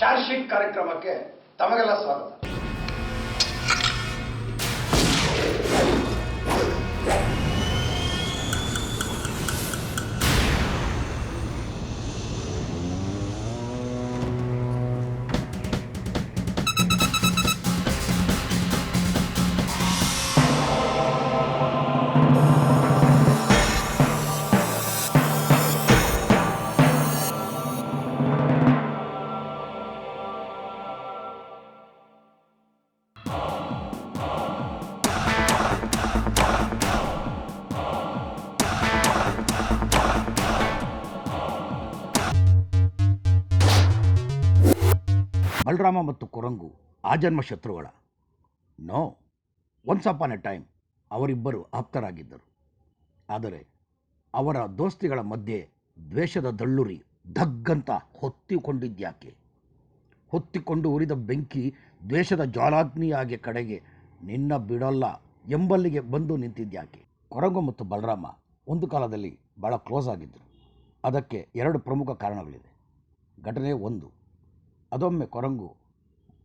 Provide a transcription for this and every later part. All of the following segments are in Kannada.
ಚಾರ್ಜ್ ಶೀಟ್ ಕಾರ್ಯಕ್ರಮಕ್ಕೆ ತಮಗೆಲ್ಲ ಸ್ವಾಗತ. ಬಲರಾಮ ಮತ್ತು ಕುರಂಗು ಆಜನ್ಮ ಶತ್ರುಗಳ. No once upon a time ಅವರಿಬ್ಬರು ಆಪ್ತರಾಗಿದ್ದರು. ಆದರೆ ಅವರ ದೋಸ್ತಿಗಳ ಮಧ್ಯೆ ದ್ವೇಷದ ದಳ್ಳುರಿ ಧಗ್ಗಂತ ಹೊತ್ತಿಕೊಂಡಿದ್ಯಾಕೆ? ಹೊತ್ತಿಕೊಂಡು ಉರಿದ ಬೆಂಕಿ ದ್ವೇಷದ ಜ್ವಾಲಾಗ್ನಿಯಾಗಿ ಕಡೆಗೆ ನಿನ್ನ ಬಿಡಲ್ಲ ಎಂಬಲ್ಲಿಗೆ ಬಂದು ನಿಂತಿದ್ಯಾಕೆ? ಕೊರಂಗು ಮತ್ತು ಬಲರಾಮ ಒಂದು ಕಾಲದಲ್ಲಿ ಭಾಳ ಕ್ಲೋಸ್ ಆಗಿದ್ದರು. ಅದಕ್ಕೆ ಎರಡು ಪ್ರಮುಖ ಕಾರಣಗಳಿದೆ ಘಟನೆ ಒಂದು ಅದೊಮ್ಮೆ ಕೊರಂಗು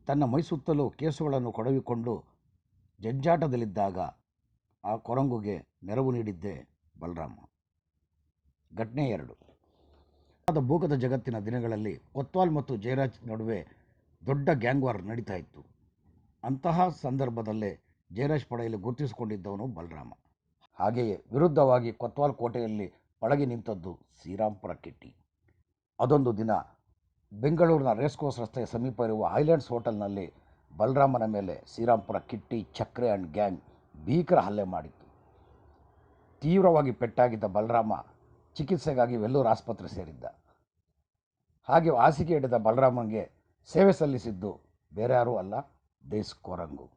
ತನ್ನ ಮೈಸುತ್ತಲೂ ಕೇಸುಗಳನ್ನು ಕೊಡವಿಕೊಂಡು ಜಂಜಾಟದಲ್ಲಿದ್ದಾಗ ಆ ಕೊರಂಗುಗೆ ನೆರವು ನೀಡಿದ್ದೇ ಬಲರಾಮ. ಘಟನೆ ಎರಡು. ಆದ ಭೂಗತ ಜಗತ್ತಿನ ದಿನಗಳಲ್ಲಿ ಕೊತ್ವಾಲ್ ಮತ್ತು ಜಯರಾಜ್ ನಡುವೆ ದೊಡ್ಡ ಗ್ಯಾಂಗ್ವಾರ್ ನಡೀತಾ ಇತ್ತು. ಅಂತಹ ಸಂದರ್ಭದಲ್ಲೇ ಜಯರಾಜ್ ಪಡೆಯಲ್ಲಿ ಗುರುತಿಸಿಕೊಂಡಿದ್ದವನು ಬಲರಾಮ. ಹಾಗೆಯೇ ವಿರುದ್ಧವಾಗಿ ಕೊತ್ವಾಲ್ ಕೋಟೆಯಲ್ಲಿ ಪಳಗಿ ನಿಂತದ್ದು ಶ್ರೀರಾಂಪುರ ಕಿಟ್ಟಿ. ಅದೊಂದು ದಿನ ಬೆಂಗಳೂರಿನ ರೇಸ್ಕೋರ್ಸ್ ರಸ್ತೆಯ ಸಮೀಪ ಇರುವ ಹೈಲ್ಯಾಂಡ್ಸ್ ಹೋಟೆಲ್ನಲ್ಲಿ ಬಲರಾಮನ ಮೇಲೆ ಶ್ರೀರಾಂಪುರ ಕಿಟ್ಟಿ, ಚಕ್ರೆ ಆ್ಯಂಡ್ ಗ್ಯಾಂಗ್ ಭೀಕರ ಹಲ್ಲೆ ಮಾಡಿತ್ತು. ತೀವ್ರವಾಗಿ ಪೆಟ್ಟಾಗಿದ್ದ ಬಲರಾಮ ಚಿಕಿತ್ಸೆಗಾಗಿ ವೆಲ್ಲೂರು ಆಸ್ಪತ್ರೆ ಸೇರಿದ್ದ. ಹಾಗೆ ಹಾಸಿಗೆ ಹಿಡಿದ ಬಲರಾಮನಿಗೆ ಸೇವೆ ಸಲ್ಲಿಸಿದ್ದು ಬೇರೆ ಯಾರೂ ಅಲ್ಲ ದೇಸ್ ಕೊರಂಗು.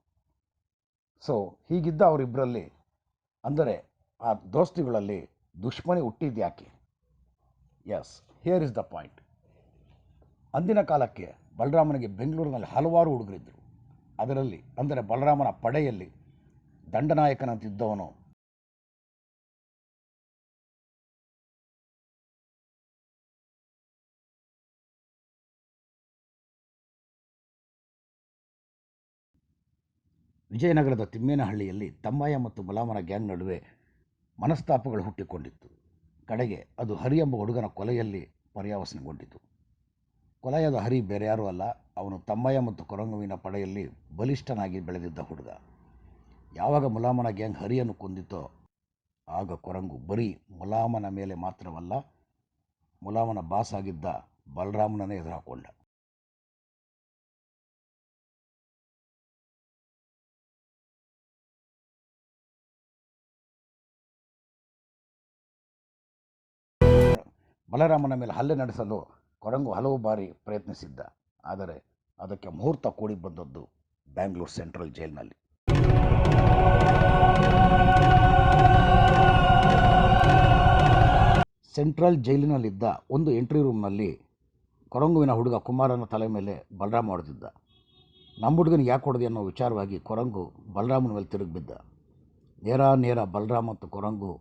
ಸೊ ಹೀಗಿದ್ದ ಅವರಿಬ್ಬರಲ್ಲಿ ಅಂದರೆ ಆ ದೋಸ್ತಿಗಳಲ್ಲಿ ದುಶ್ಮನಿ ಹುಟ್ಟಿದ್ಯಾಕೆ? Yes here is the point ಅಂದಿನ ಕಾಲಕ್ಕೆ ಬಲರಾಮನಿಗೆ ಬೆಂಗಳೂರಿನಲ್ಲಿ ಹಲವಾರು ಹುಡುಗರಿದ್ದರು ಅದರಲ್ಲಿ ಅಂದರೆ ಬಲರಾಮನ ಪಡೆಯಲ್ಲಿ ದಂಡನಾಯಕನಂತಿದ್ದವನು ವಿಜಯನಗರದ ತಿಮ್ಮೇನಹಳ್ಳಿಯಲ್ಲಿ ತಮ್ಮಯ್ಯ ಮತ್ತು ಬಲಾಮನ ಗ್ಯಾಂಗ್ ನಡುವೆ ಮನಸ್ತಾಪಗಳು ಹುಟ್ಟಿಕೊಂಡಿತ್ತು. ಕಡೆಗೆ ಅದು ಹರಿ ಎಂಬ ಹುಡುಗನ ಕೊಲೆಯಲ್ಲಿ ಪರ್ಯಾವಸನಗೊಂಡಿತು. ಕೊಲೆಯಾದ ಹರಿ ಬೇರೆ ಯಾರೂ ಅಲ್ಲ, ಅವನು ತಮ್ಮಯ್ಯ ಮತ್ತು ಕೊರಂಗುವಿನ ಪಡೆಯಲ್ಲಿ ಬಲಿಷ್ಠನಾಗಿ ಬೆಳೆದಿದ್ದ ಹುಡುಗ. ಯಾವಾಗ ಮುಲಾಮನ ಗ್ಯಾಂಗ್ ಹರಿಯನ್ನು ಕೊಂದಿತೋ, ಆಗ ಕೊರಂಗು ಬರೀ ಮುಲಾಮನ ಮೇಲೆ ಮಾತ್ರವಲ್ಲ, ಮುಲಾಮನ ಬಾಸ್ ಆಗಿದ್ದ ಬಲರಾಮನನ್ನೇ ಎದುರಾಕೊಂಡ. ಬಲರಾಮನ ಮೇಲೆ ಹಲ್ಲೆ ನಡೆಸಲು ಕೊರಂಗು ಹಲವು ಬಾರಿ ಪ್ರಯತ್ನಿಸಿದ್ದ. ಆದರೆ ಅದಕ್ಕೆ ಮುಹೂರ್ತ ಕೂಡಿ ಬಂದದ್ದು ಬ್ಯಾಂಗ್ಳೂರು ಸೆಂಟ್ರಲ್ ಜೈಲಿನಲ್ಲಿ. ಸೆಂಟ್ರಲ್ ಜೈಲಿನಲ್ಲಿದ್ದ ಒಂದು ಎಂಟ್ರಿ ರೂಮ್ನಲ್ಲಿ ಕೊರಂಗುವಿನ ಹುಡುಗ ಕುಮಾರನ ತಲೆ ಮೇಲೆ ಬಲರಾಮ್ ಹೊಡೆದಿದ್ದ. ನಮ್ಮ ಹುಡುಗನಿಗೆ ಯಾಕೆ ಹೊಡೆದೆ ಅನ್ನೋ ವಿಚಾರವಾಗಿ ಕೊರಂಗು ಬಲರಾಮನ ಮೇಲೆ ತಿರುಗಿಬಿದ್ದ. ನೇರ ನೇರ ಬಲರಾಮ್ ಮತ್ತು ಕೊರಂಗು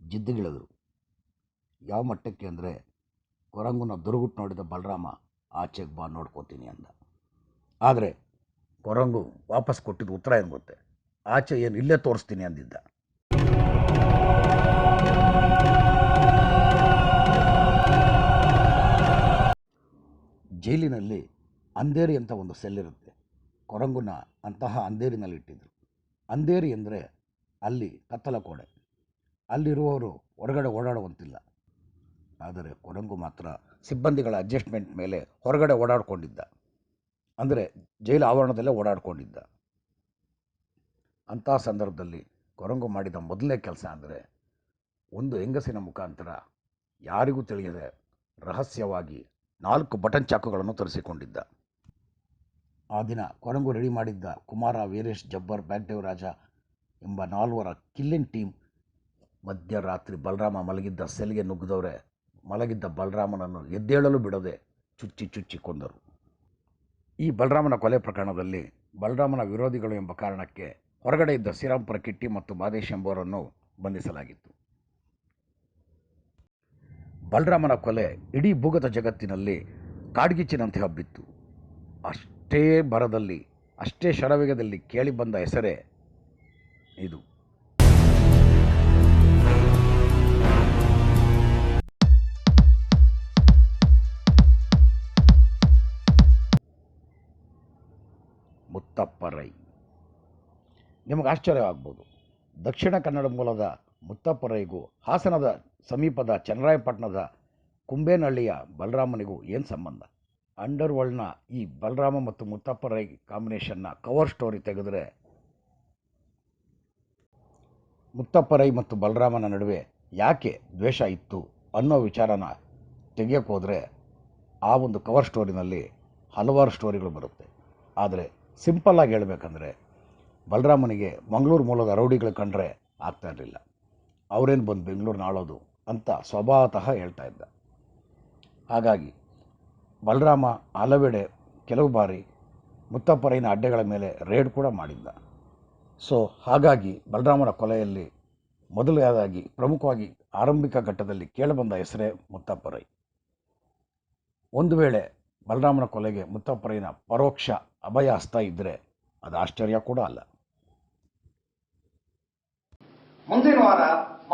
ಜಿದ್ದುಗಿಳಿದರು. ಯಾವ ಮಟ್ಟಕ್ಕೆ ಅಂದರೆ ಕೊರಂಗುನ ದುರುಗುಟ್ಟು ನೋಡಿದ ಬಲರಾಮ, ಆಚೆಗೆ ಬಾ ನೋಡ್ಕೋತೀನಿ ಅಂದ. ಆದರೆ ಕೊರಂಗು ವಾಪಸ್ ಕೊಟ್ಟಿದ್ದು ಉತ್ತರ ಏನು ಗೊತ್ತೆ? ಆಚೆ ಏನು ಇಲ್ಲೇ ತೋರಿಸ್ತೀನಿ ಅಂದಿದ್ದ. ಜೈಲಿನಲ್ಲಿ ಅಂಧೇರಿ ಅಂತ ಒಂದು ಸೆಲ್ ಇರುತ್ತೆ. ಕೊರಂಗುನ ಅಂತಹ ಅಂಧೇರಿನಲ್ಲಿ ಇಟ್ಟಿದ್ರು. ಅಂಧೇರಿ ಅಂದರೆ ಅಲ್ಲಿ ಕತ್ತಲ ಕೋಣೆ ಅಲ್ಲಿರುವವರು ಹೊರಗಡೆ ಓಡಾಡುವಂತಿಲ್ಲ. ಆದರೆ ಕೊರಂಗು ಮಾತ್ರ ಸಿಬ್ಬಂದಿಗಳ ಅಡ್ಜಸ್ಟ್ಮೆಂಟ್ ಮೇಲೆ ಹೊರಗಡೆ ಓಡಾಡ್ಕೊಂಡಿದ್ದ. ಅಂದರೆ ಜೈಲು ಆವರಣದಲ್ಲೇ ಓಡಾಡ್ಕೊಂಡಿದ್ದ. ಅಂಥ ಸಂದರ್ಭದಲ್ಲಿ ಕೊರಂಗು ಮಾಡಿದ ಮೊದಲನೇ ಕೆಲಸ ಅಂದರೆ ಒಂದು ಹೆಂಗಸಿನ ಮುಖಾಂತರ ಯಾರಿಗೂ ತಿಳಿಯದೆ ರಹಸ್ಯವಾಗಿ ನಾಲ್ಕು ಬಟನ್ ಚಾಕುಗಳನ್ನು ತರಿಸಿಕೊಂಡಿದ್ದ. ಆ ದಿನ ಕೊರಂಗು ರೆಡಿ ಮಾಡಿದ್ದ ಕುಮಾರ ವೀರೇಶ್ ಜಬ್ಬರ್ ಬ್ಯಾಂಕ್ದೇವರಾಜ ಎಂಬ ನಾಲ್ವರ ಕಿಲ್ಲಿನ್ ಟೀಮ್ ಮಧ್ಯರಾತ್ರಿ ಬಲರಾಮ ಮಲಗಿದ್ದ ಸೆಲ್ಗೆ ನುಗ್ಗಿದವರೆ ಮಲಗಿದ್ದ ಬಲರಾಮನನ್ನು ಎದ್ದೇಳಲು ಬಿಡದೆ ಚುಚ್ಚಿ ಚುಚ್ಚಿ ಕೊಂದರು. ಈ ಬಲರಾಮನ ಕೊಲೆ ಪ್ರಕರಣದಲ್ಲಿ ಬಲರಾಮನ ವಿರೋಧಿಗಳು ಎಂಬ ಕಾರಣಕ್ಕೆ ಹೊರಗಡೆ ಇದ್ದ ಶ್ರೀರಾಂಪುರ ಕಿಟ್ಟಿ ಮತ್ತು ಮಾದೇಶ್ ಎಂಬುವರನ್ನು ಬಂಧಿಸಲಾಗಿತ್ತು. ಬಲರಾಮನ ಕೊಲೆ ಇಡೀ ಭೂಗತ ಜಗತ್ತಿನಲ್ಲಿ ಕಾಡ್ಗಿಚ್ಚಿನಂತೆ ಹಬ್ಬಿತ್ತು. ಅಷ್ಟೇ ಬರದಲ್ಲಿ, ಅಷ್ಟೇ ಶರವೇಗದಲ್ಲಿ ಕೇಳಿಬಂದ ಹೆಸರೇ ಇದು. ಮುತ್ತಪ್ಪ ರೈ ನಿಮಗೆ ಆಶ್ಚರ್ಯವಾಗ್ಬೋದು. ದಕ್ಷಿಣ ಕನ್ನಡ ಮೂಲದ ಮುತ್ತಪ್ಪ ರೈಗೂ ಹಾಸನದ ಸಮೀಪದ ಚನ್ನರಾಯಪಟ್ಟಣದ ಕುಂಬೇನಹಳ್ಳಿಯ ಬಲರಾಮನಿಗೂ ಏನು ಸಂಬಂಧ? ಅಂಡರ್ ವರ್ಲ್ಡ್ನ ಈ ಬಲರಾಮ ಮತ್ತು ಮುತ್ತಪ್ಪ ರೈ ಕಾಂಬಿನೇಷನ್ನ ಕವರ್ ಸ್ಟೋರಿ ತೆಗೆದರೆ ಮುತ್ತಪ್ಪ ರೈ ಮತ್ತು ಬಲರಾಮನ ನಡುವೆ ಯಾಕೆ ದ್ವೇಷ ಇತ್ತು ಅನ್ನೋ ವಿಚಾರನ ತೆಗೆಯೋಕೆ ಹೋದರೆ ಆ ಒಂದು ಕವರ್ ಸ್ಟೋರಿನಲ್ಲಿ ಹಲವಾರು ಸ್ಟೋರಿಗಳು ಬರುತ್ತೆ. ಆದರೆ ಸಿಂಪಲ್ಲಾಗಿ ಹೇಳಬೇಕಂದ್ರೆ ಬಲರಾಮನಿಗೆ ಮಂಗಳೂರು ಮೂಲದ ರೌಡಿಗಳು ಕಂಡ್ರೆ ಆಗ್ತಾ ಇರಲಿಲ್ಲ. ಅವರೇನು ಬಂದು ಬೆಂಗಳೂರಿನ ಆಳೋದು ಅಂತ ಸ್ವಭಾವತಃ ಹೇಳ್ತಾ ಇದ್ದ. ಹಾಗಾಗಿ ಬಲರಾಮ ಹಲವೆಡೆ ಕೆಲವು ಬಾರಿ ಮುತ್ತಪ್ಪರೈನ ಅಡ್ಡೆಗಳ ಮೇಲೆ ರೇಡ್ ಕೂಡ ಮಾಡಿದ್ದ. ಸೊ ಹಾಗಾಗಿ ಬಲರಾಮನ ಕೊಲೆಯಲ್ಲಿ ಮೊದಲನೇದಾಗಿ ಪ್ರಮುಖವಾಗಿ ಆರಂಭಿಕ ಘಟ್ಟದಲ್ಲಿ ಕೇಳಬಂದ ಹೆಸರೇ ಮುತ್ತಪ್ಪರೈ ಒಂದು ವೇಳೆ ಬಲರಾಮನ ಕೊಲೆಗೆ ಮುತ್ತಪ್ಪರೈನ ಪರೋಕ್ಷ ಅಭಯ ಹಸ್ತ ಇದ್ದರೆ ಅದು ಆಶ್ಚರ್ಯ ಕೂಡ ಅಲ್ಲ. ಮುಂದಿನ ವಾರ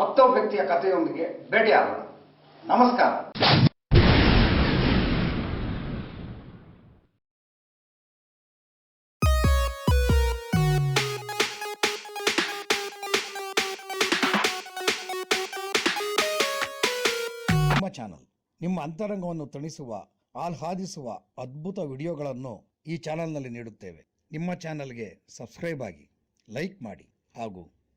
ಮತ್ತೊಬ್ಬ ವ್ಯಕ್ತಿಯ ಕಥೆಯೊಂದಿಗೆ ಭೇಟಿಯಾಗೋಣ. ನಮಸ್ಕಾರ. ನಿಮ್ಮ ಚಾನಲ್ ನಿಮ್ಮ ಅಂತರಂಗವನ್ನು ತಣಿಸುವ ಆಹ್ಲಾದಿಸುವ ಅದ್ಭುತ ವಿಡಿಯೋಗಳನ್ನು ಈ ಚಾನಲ್ನಲ್ಲಿ ನೀಡುತ್ತೇವೆ. ನಿಮ್ಮ ಚಾನಲ್ಗೆ ಸಬ್ಸ್ಕ್ರೈಬ್ ಆಗಿ ಲೈಕ್ ಮಾಡಿ ಹಾಗೂ